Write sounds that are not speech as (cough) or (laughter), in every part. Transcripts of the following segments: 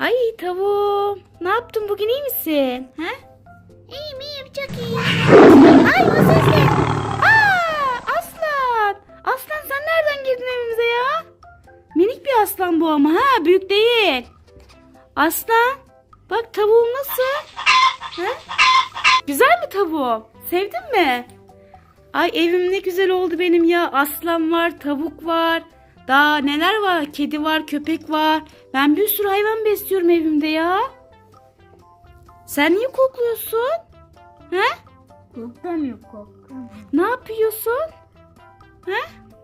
Ay tavuğum. Ne yaptın bugün iyi misin? He? İyiyim iyiyim çok iyiyim. Ay bu ses ne? Aa, aslan. Aslan sen nereden girdin evimize ya? Minik bir aslan bu ama ha büyük değil. Aslan. Bak tavuğum nasıl? He? Güzel mi tavuğum? Sevdin mi? Ay evim ne güzel oldu benim ya. Aslan var, tavuk var. Daha neler var? Kedi var, köpek var. Ben bir sürü hayvan besliyorum evimde ya. Sen niye kokluyorsun? He? Korkmuyor korkmuyor. Ne yapıyorsun? He?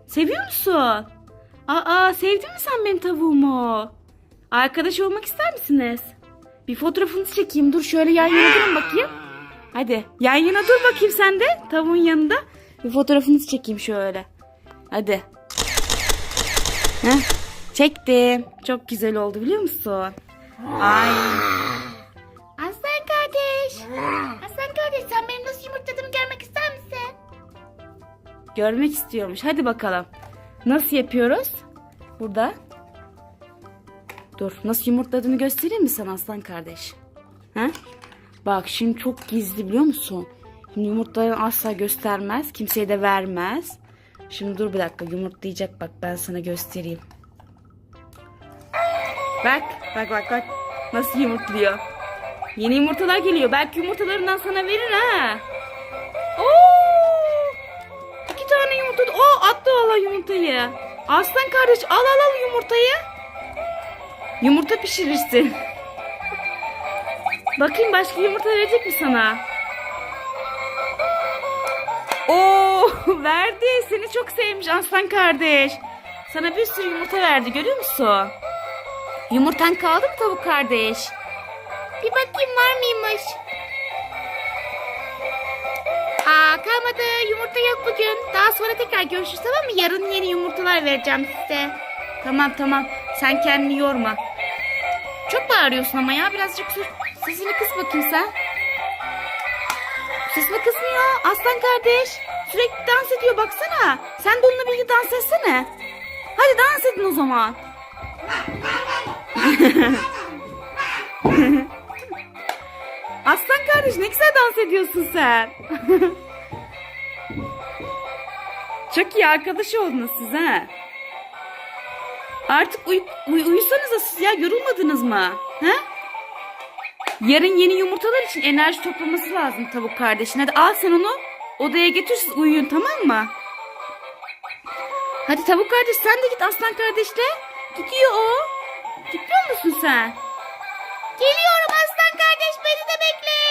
Seviyor musun? Aa, sevdin mi sen benim tavuğumu? Arkadaş olmak ister misiniz? Bir fotoğrafınızı çekeyim. Dur şöyle yan yana durun bakayım. Hadi yan yana dur bakayım sen de tavuğun yanında. Bir fotoğrafınızı çekeyim şöyle. Hadi. Heh, çektim. Çok güzel oldu biliyor musun? Ay. Aslan kardeş. Aslan kardeş sen benim nasıl yumurtladığımı görmek ister misin? Görmek istiyormuş. Hadi bakalım. Nasıl yapıyoruz? Burada. Dur. Nasıl yumurtladığını göstereyim mi sana aslan kardeş? Ha? Bak şimdi çok gizli biliyor musun? Yumurtlarını asla göstermez. Kimseye de vermez. Şimdi dur bir dakika yumurtlayacak bak ben sana göstereyim. Bak bak bak bak. Nasıl yumurtluyor. Yeni yumurtalar geliyor. Belki yumurtalarından sana verir ha. Oo! İki tane yumurta. O attı valla yumurtayı. Aslan kardeş al al al yumurtayı. Yumurta pişirirsin. Bakayım başka yumurta verecek mi sana? Oo (laughs) verdi. Seni çok sevmiş aslan kardeş. Sana bir sürü yumurta verdi görüyor musun? Yumurtan kaldı mı tavuk kardeş? Bir bakayım var mıymış? Aa kalmadı yumurta yok bugün. Daha sonra tekrar görüşürüz tamam mı? Yarın yeni yumurtalar vereceğim size. Tamam tamam. Sen kendini yorma. Çok bağırıyorsun ama ya. Birazcık sus. Sesini kıs bakayım sen. Sesini kısmıyor. Aslan kardeş. Sürekli dans ediyor baksana. Sen de onunla birlikte dans etsene. Hadi dans edin o zaman. (laughs) Aslan kardeş ne güzel dans ediyorsun sen. (laughs) Çok iyi arkadaş oldunuz siz ha. Artık uy uy uyusanıza siz ya yorulmadınız mı? Ha? Yarın yeni yumurtalar için enerji toplaması lazım tavuk kardeşin. Hadi al sen onu odaya getir siz uyuyun tamam mı? Hadi tavuk kardeş sen de git aslan kardeşle. Gidiyor o. Gitmiyor musun sen? Geliyorum aslan kardeş beni de bekle.